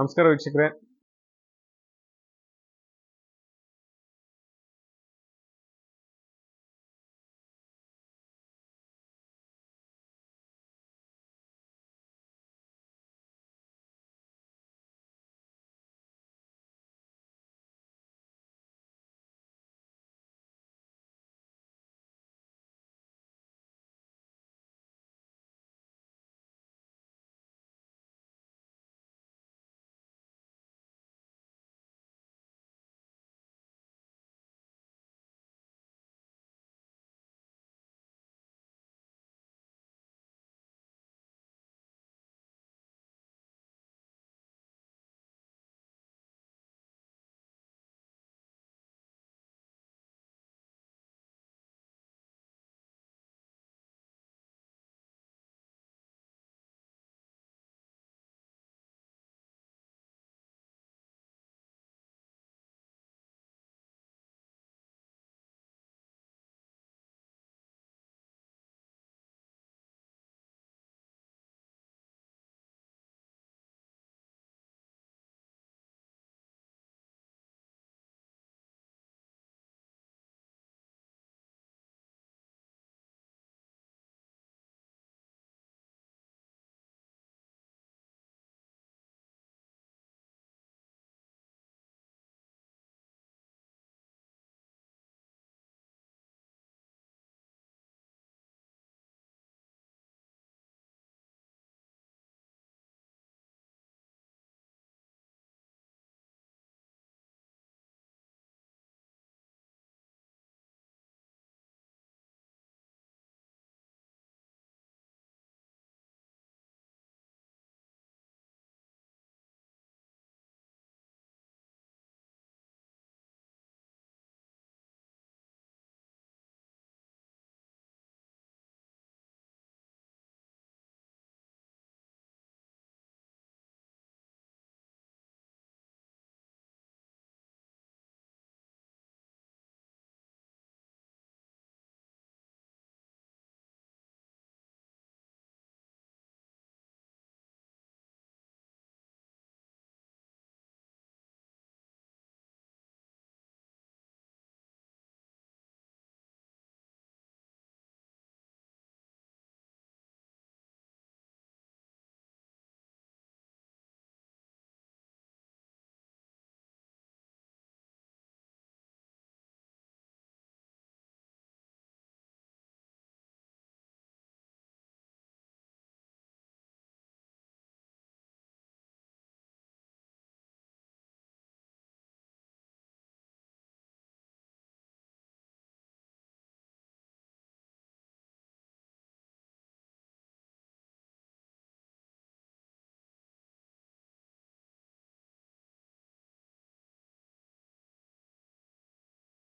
ನಮಸ್ಕಾರ ವೀಕ್ಷಕರೇ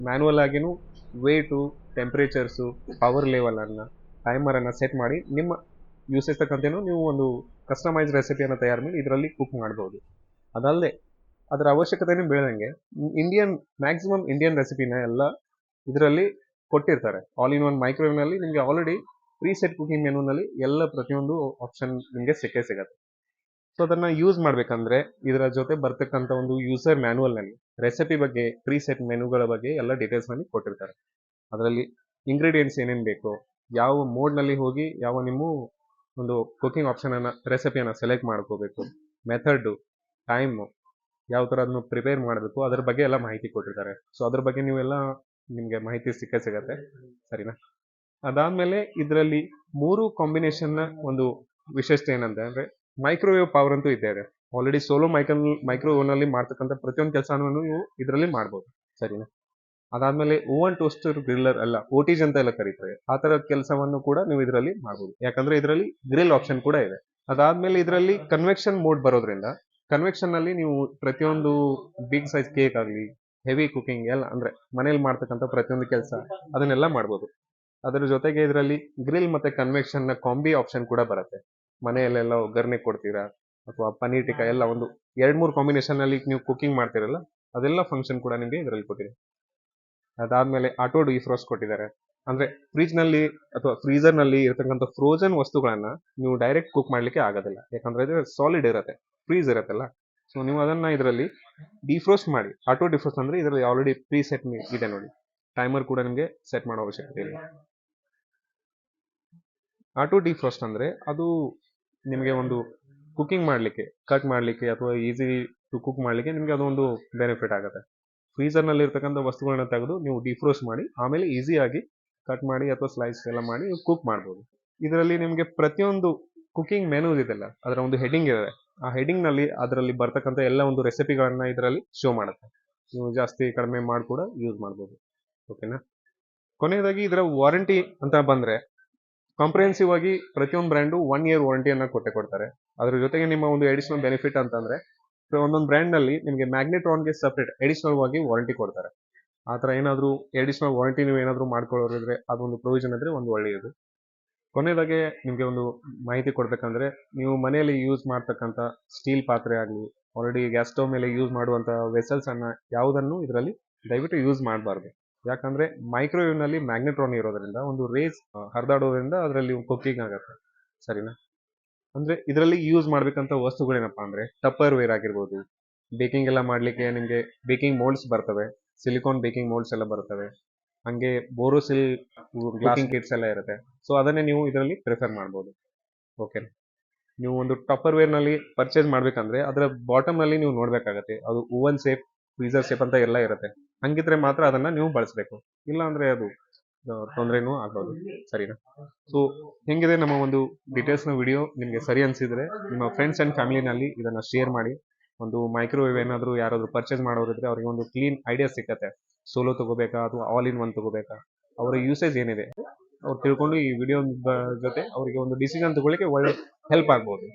ಮ್ಯಾನುವಲ್ ಆಗಿನೂ ವೇಟು ಟೆಂಪ್ರೇಚರ್ಸು ಪವರ್ ಲೆವೆಲನ್ನು ಟೈಮರನ್ನು ಸೆಟ್ ಮಾಡಿ ನಿಮ್ಮ ಯೂಸೇಜ್ ತಕ್ಕಂತೆನೂ ನೀವು ಒಂದು ಕಸ್ಟಮೈಸ್ ರೆಸಿಪಿಯನ್ನು ತಯಾರು ಮಾಡಿ ಇದರಲ್ಲಿ ಕುಕ್ ಮಾಡ್ಬೋದು. ಅದಲ್ಲದೆ ಅದರ ಅವಶ್ಯಕತೆಯೂ ಬೆಳೆದಂಗೆ ಇಂಡಿಯನ್ ಮ್ಯಾಕ್ಸಿಮಮ್ ಇಂಡಿಯನ್ ರೆಸಿಪಿನ ಎಲ್ಲ ಇದರಲ್ಲಿ ಕೊಟ್ಟಿರ್ತಾರೆ. ಆಲ್ ಇನ್ ಒನ್ ಮೈಕ್ರೋವೇವ್ನಲ್ಲಿ ನಿಮಗೆ ಆಲ್ರೆಡಿ ಪ್ರೀಸೆಟ್ ಕುಕಿಂಗ್ ಮೆನುನಲ್ಲಿ ಎಲ್ಲ ಪ್ರತಿಯೊಂದು ಆಪ್ಷನ್ ನಿಮಗೆ ಸಿಕ್ಕೇ ಸಿಗತ್ತೆ. ಸೊ ಅದನ್ನ ಯೂಸ್ ಮಾಡ್ಬೇಕಂದ್ರೆ ಇದರ ಜೊತೆ ಬರ್ತಕ್ಕಂಥ ಒಂದು ಯೂಸರ್ ಮ್ಯಾನುವಲ್ನಲ್ಲಿ ರೆಸಿಪಿ ಬಗ್ಗೆ ಪ್ರೀಸೆಟ್ ಮೆನುಗಳ ಬಗ್ಗೆ ಎಲ್ಲ ಡೀಟೇಲ್ಸ್ನಲ್ಲಿ ಕೊಟ್ಟಿರ್ತಾರೆ. ಅದರಲ್ಲಿ ಇಂಗ್ರೀಡಿಯೆಂಟ್ಸ್ ಏನೇನು ಬೇಕು, ಯಾವ ಮೋಡ್ನಲ್ಲಿ ಹೋಗಿ ಯಾವ ನಿಮ್ಮ ಒಂದು ಕುಕಿಂಗ್ ಆಪ್ಷನನ್ನು ರೆಸಿಪಿಯನ್ನು ಸೆಲೆಕ್ಟ್ ಮಾಡ್ಕೋಬೇಕು. ಮೆಥಡು ಟೈಮು ಯಾವ ತರ ಅದನ್ನು ಪ್ರಿಪೇರ್ ಮಾಡಬೇಕು. ಅದ್ರ ಬಗ್ಗೆ ಎಲ್ಲ ಮಾಹಿತಿ ಕೊಟ್ಟಿರ್ತಾರೆ. ಸೊ ಅದ್ರ ಬಗ್ಗೆ ನೀವೆಲ್ಲ ನಿಮಗೆ ಮಾಹಿತಿ ಸಿಕ್ಕೇ ಸಿಗತ್ತೆ. ಸರಿನಾ? ಅದಾದಮೇಲೆ ಇದರಲ್ಲಿ ಮೂರು ಕಾಂಬಿನೇಷನ್ನ ಒಂದು ವಿಶೇಷತೆ ಏನಂತ ಅಂದರೆ ಮೈಕ್ರೋವೇವ್ ಪವರ್ ಅಂತೂ ಇದ್ದೇ ಇದೆ ಆಲ್ರೆಡಿ ಸೋಲೋ ಮೈಕಲ್ ಅಲ್ಲಿ ಮಾಡ್ತಕ್ಕಂಥ ಪ್ರತಿಯೊಂದು ಕೆಲಸನೂ ನೀವು ಇದರಲ್ಲಿ ಮಾಡ್ಬೋದು. ಸರಿನಾ? ಅದಾದ್ಮೇಲೆ ಓವನ್ ಟೋಸ್ಟರ್ ಗ್ರಿಲ್ಲರ್ ಅಲ್ಲ ಓಟಿಜ್ ಅಂತ ಎಲ್ಲ ಕರೀತಾರೆ. ಆ ಥರ ಕೆಲಸವನ್ನು ಕೂಡ ನೀವು ಇದರಲ್ಲಿ ಮಾಡ್ಬೋದು. ಯಾಕಂದ್ರೆ ಇದರಲ್ಲಿ ಗ್ರಿಲ್ ಆಪ್ಷನ್ ಕೂಡ ಇದೆ. ಅದಾದ್ಮೇಲೆ ಇದರಲ್ಲಿ ಕನ್ವೆಕ್ಷನ್ ಮೋಡ್ ಬರೋದ್ರಿಂದ ಕನ್ವೆಕ್ಷನ್ ಅಲ್ಲಿ ನೀವು ಪ್ರತಿಯೊಂದು ಬಿಗ್ ಸೈಜ್ ಕೇಕ್ ಆಗಲಿ ಹೆವಿ ಕುಕಿಂಗ್ ಎಲ್ಲ ಅಂದ್ರೆ ಮನೇಲಿ ಮಾಡ್ತಕ್ಕಂಥ ಪ್ರತಿಯೊಂದು ಕೆಲಸ ಅದನ್ನೆಲ್ಲ ಮಾಡ್ಬೋದು. ಅದರ ಜೊತೆಗೆ ಇದರಲ್ಲಿ ಗ್ರಿಲ್ ಮತ್ತೆ ಕನ್ವೆಕ್ಷನ್ನ ಕಾಂಬಿ ಆಪ್ಷನ್ ಕೂಡ ಬರುತ್ತೆ. ಮನೆಯಲ್ಲೆಲ್ಲ ಒಗ್ಗರಣೆ ಕೊಡ್ತೀರಾ? ಅಥವಾ ಪನ್ನೀರ್ ಟಿಕ್ಕಾ ಎಲ್ಲ ಒಂದು ಎರಡು ಮೂರು ಕಾಂಬಿನೇಷನ್ ಅಲ್ಲಿ ನೀವು ಕುಕಿಂಗ್ ಮಾಡ್ತಿರಲ್ಲ, ಅದೆಲ್ಲ ಫಂಕ್ಷನ್ ಕೂಡ ನಿಮಗೆ ಇದರಲ್ಲಿ ಕೊಟ್ಟಿದೆ. ಅದಾದ್ಮೇಲೆ ಆಟೋ ಡಿಫ್ರೋಸ್ಟ್ ಕೊಟ್ಟಿದ್ದಾರೆ. ಅಂದ್ರೆ ಫ್ರಿಜ್ನಲ್ಲಿ ಅಥವಾ ಫ್ರೀಜರ್ನಲ್ಲಿ ಇರತಕ್ಕಂಥ ಫ್ರೋಜನ್ ವಸ್ತುಗಳನ್ನ ನೀವು ಡೈರೆಕ್ಟ್ ಕುಕ್ ಮಾಡ್ಲಿಕ್ಕೆ ಆಗೋದಿಲ್ಲ. ಯಾಕಂದ್ರೆ ಇದು ಸಾಲಿಡ್ ಇರುತ್ತೆ ಫ್ರೀಜ್ ಇರತ್ತಲ್ಲ. ಸೊ ನೀವು ಅದನ್ನ ಇದರಲ್ಲಿ ಡಿಫ್ರೋಸ್ಟ್ ಮಾಡಿ ಆಟೋ ಡಿಫ್ರೋಸ್ ಅಂದ್ರೆ ಇದರಲ್ಲಿ ಆಲ್ರೆಡಿ ಪ್ರೀ ಸೆಟ್ ಇದೆ ನೋಡಿ. ಟೈಮರ್ ಕೂಡ ನಿಮಗೆ ಸೆಟ್ ಮಾಡೋ ಅವಶ್ಯಕತೆ ಇಲ್ಲ. ಆಟೋ ಡಿಫ್ರೋಸ್ಟ್ ಅಂದ್ರೆ ಅದು ನಿಮಗೆ ಒಂದು ಕುಕ್ಕಿಂಗ್ ಮಾಡಲಿಕ್ಕೆ ಕಟ್ ಮಾಡಲಿಕ್ಕೆ ಅಥವಾ ಈಸಿ ಟು ಕುಕ್ ಮಾಡಲಿಕ್ಕೆ ನಿಮಗೆ ಅದೊಂದು ಬೆನಿಫಿಟ್ ಆಗುತ್ತೆ. ಫ್ರೀಸರ್ನಲ್ಲಿ ಇರ್ತಕ್ಕಂಥ ವಸ್ತುಗಳನ್ನ ತೆಗೆದು ನೀವು ಡಿಫ್ರೋಸ್ ಮಾಡಿ, ಆಮೇಲೆ ಈಸಿಯಾಗಿ ಕಟ್ ಮಾಡಿ ಅಥವಾ ಸ್ಲೈಸ್ ಎಲ್ಲ ಮಾಡಿ ಕುಕ್ ಮಾಡ್ಬೋದು. ಇದರಲ್ಲಿ ನಿಮಗೆ ಪ್ರತಿಯೊಂದು ಕುಕಿಂಗ್ ಮೆನು ಇದೆಲ್ಲ, ಅದರ ಒಂದು ಹೆಡಿಂಗ್ ಇದೆ. ಆ ಹೆಡಿಂಗ್ನಲ್ಲಿ ಅದರಲ್ಲಿ ಬರ್ತಕ್ಕಂಥ ಎಲ್ಲ ಒಂದು ರೆಸಿಪಿಗಳನ್ನ ಇದರಲ್ಲಿ ಶೋ ಮಾಡುತ್ತೆ. ನೀವು ಜಾಸ್ತಿ ಕಡಿಮೆ ಮಾಡಿ ಕೂಡ ಯೂಸ್ ಮಾಡ್ಬೋದು. ಓಕೆನಾ ಕೊನೆಯದಾಗಿ ಇದರ ವಾರಂಟಿ ಅಂತ ಬಂದ್ರೆ ಕಾಂಪ್ರಿಹೆನ್ಸಿವ್ ಆಗಿ ಪ್ರತಿಯೊಂದು ಬ್ರ್ಯಾಂಡು ಒನ್ ಇಯರ್ ವಾರಂಟಿಯನ್ನು ಕೊಟ್ಟೆ ಕೊಡ್ತಾರೆ. ಅದ್ರ ಜೊತೆಗೆ ನಿಮ್ಮ ಒಂದು ಎಡಿಷನಲ್ ಬೆನಿಫಿಟ್ ಅಂತಂದ್ರೆ ಒಂದೊಂದು ಬ್ರ್ಯಾಂಡ್ನಲ್ಲಿ ನಿಮಗೆ ಮ್ಯಾಗ್ನೆಟ್ರಾನ್ಗೆ ಸಪ್ರೇಟ್ ಎಡಿಷನಲ್ ಆಗಿ ವಾರಂಟಿ ಕೊಡ್ತಾರೆ. ಆ ಥರ ಏನಾದರೂ ಎಡಿಷನಲ್ ವಾರಂಟಿ ನೀವು ಏನಾದರೂ ಮಾಡ್ಕೊಳ್ಳೋರಿದ್ರೆ ಅದೊಂದು ಪ್ರೊವಿಷನ್ ಇದ್ರೆ ಒಂದು ಒಳ್ಳೆಯದು. ಕೊನೆಯದಾಗೆ ನಿಮಗೆ ಒಂದು ಮಾಹಿತಿ ಕೊಡ್ಬೇಕಂದ್ರೆ, ನೀವು ಮನೆಯಲ್ಲಿ ಯೂಸ್ ಮಾಡ್ತಕ್ಕಂಥ ಸ್ಟೀಲ್ ಪಾತ್ರೆ ಆಗಲಿ ಆಲ್ರೆಡಿ ಗ್ಯಾಸ್ ಸ್ಟವ್ ಮೇಲೆ ಯೂಸ್ ಮಾಡುವಂಥ ವೆಸಲ್ಸ್ ಅನ್ನ ಯಾವುದನ್ನು ಇದರಲ್ಲಿ ದಯವಿಟ್ಟು ಯೂಸ್ ಮಾಡಬಾರ್ದು. ಯಾಕಂದ್ರೆ ಮೈಕ್ರೋವೇವ್ನಲ್ಲಿ ಮ್ಯಾಗ್ನೆಟ್ರಾನ್ ಇರೋದ್ರಿಂದ ಒಂದು ರೇಸ್ ಹರಿದಾಡೋದ್ರಿಂದ ಅದರಲ್ಲಿ ಕುಕ್ಕಿಂಗ್ ಆಗುತ್ತೆ. ಸರಿನಾ? ಅಂದ್ರೆ ಇದರಲ್ಲಿ ಯೂಸ್ ಮಾಡ್ಬೇಕಂತ ವಸ್ತುಗಳೇನಪ್ಪಾ ಅಂದ್ರೆ ಟಪ್ಪರ್ ವೇರ್ ಆಗಿರ್ಬೋದು ಬೇಕಿಂಗ್ ಎಲ್ಲ ಮಾಡ್ಲಿಕ್ಕೆ ನಿಮಗೆ ಬೇಕಿಂಗ್ ಮೋಲ್ಡ್ಸ್ ಬರ್ತವೆ ಸಿಲಿಕಾನ್ ಬೇಕಿಂಗ್ ಮೋಲ್ಡ್ಸ್ ಎಲ್ಲ ಬರ್ತವೆ ಹಂಗೆ ಬೋರೋಸಿಲ್ ಗ್ಲಾಸಿಂಗ್ ಕಿಟ್ಸ್ ಎಲ್ಲ ಇರುತ್ತೆ. ಸೊ ಅದನ್ನೇ ನೀವು ಇದರಲ್ಲಿ ಪ್ರಿಫರ್ ಮಾಡ್ಬೋದು. ಓಕೆ ನೀವು ಒಂದು ಟಪ್ಪರ್ ವೇರ್ನಲ್ಲಿ ಪರ್ಚೇಸ್ ಮಾಡ್ಬೇಕಂದ್ರೆ ಅದರ ಬಾಟಮ್ನಲ್ಲಿ ನೀವು ನೋಡ್ಬೇಕಾಗತ್ತೆ ಅದು ಓವನ್ ಸೇಫ್ ಫ್ರೀಸರ್ ಶೇಪ್ ಅಂತ ಎಲ್ಲ ಇರುತ್ತೆ. ಹಂಗಿದ್ರೆ ಮಾತ್ರ ಅದನ್ನ ನೀವು ಬಳಸಬೇಕು. ಇಲ್ಲ ಅಂದ್ರೆ ಅದು ತೊಂದರೆನೂ ಆಗೋದು ಸರಿನಾ? ಸೊ ಹೆಂಗಿದೆ ನಮ್ಮ ಒಂದು ಡೀಟೇಲ್ಸ್ನ ವಿಡಿಯೋ ನಿಮಗೆ ಸರಿ ಅನ್ಸಿದ್ರೆ ನಿಮ್ಮ ಫ್ರೆಂಡ್ಸ್ ಅಂಡ್ ಫ್ಯಾಮಿಲಿನಲ್ಲಿ ಇದನ್ನ ಶೇರ್ ಮಾಡಿ. ಒಂದು ಮೈಕ್ರೋವೇವ್ ಏನಾದರೂ ಯಾರಾದರೂ ಪರ್ಚೇಸ್ ಮಾಡೋರಿದ್ರೆ ಅವರಿಗೆ ಒಂದು ಕ್ಲೀನ್ ಐಡಿಯಾ ಸಿಕ್ಕತ್ತೆ. ಸೋಲೋ ತಗೋಬೇಕಾ ಅಥವಾ ಆಲ್ ಇನ್ ಒನ್ ತಗೋಬೇಕಾ? ಅವರ ಯೂಸೇಜ್ ಏನಿದೆ? ಅವ್ರು ತಿಳ್ಕೊಂಡು ಈ ವಿಡಿಯೋ ಜೊತೆ ಅವರಿಗೆ ಒಂದು ಡಿಸಿಷನ್ ತಗೊಳ್ಳಿಕ್ಕೆ ಒಳ್ಳೆ ಹೆಲ್ಪ್ ಆಗ್ಬೋದು.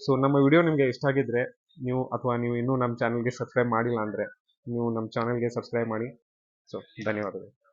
ಸೊ ನಮ್ಮ ವಿಡಿಯೋ ನಿಮಗೆ ಇಷ್ಟ ಆಗಿದ್ರೆ ನೀವು ಅಥವಾ ನೀವು ಇನ್ನೂ ನಮ್ಮ ಚಾನಲ್ಗೆ ಸಬ್ಸ್ಕ್ರೈಬ್ ಮಾಡಿಲ್ಲ ಅಂದರೆ, ನೀವು ನಮ್ಮ ಚಾನಲ್ಗೆ ಸಬ್ಸ್ಕ್ರೈಬ್ ಮಾಡಿ. ಸೊ ಧನ್ಯವಾದಗಳು.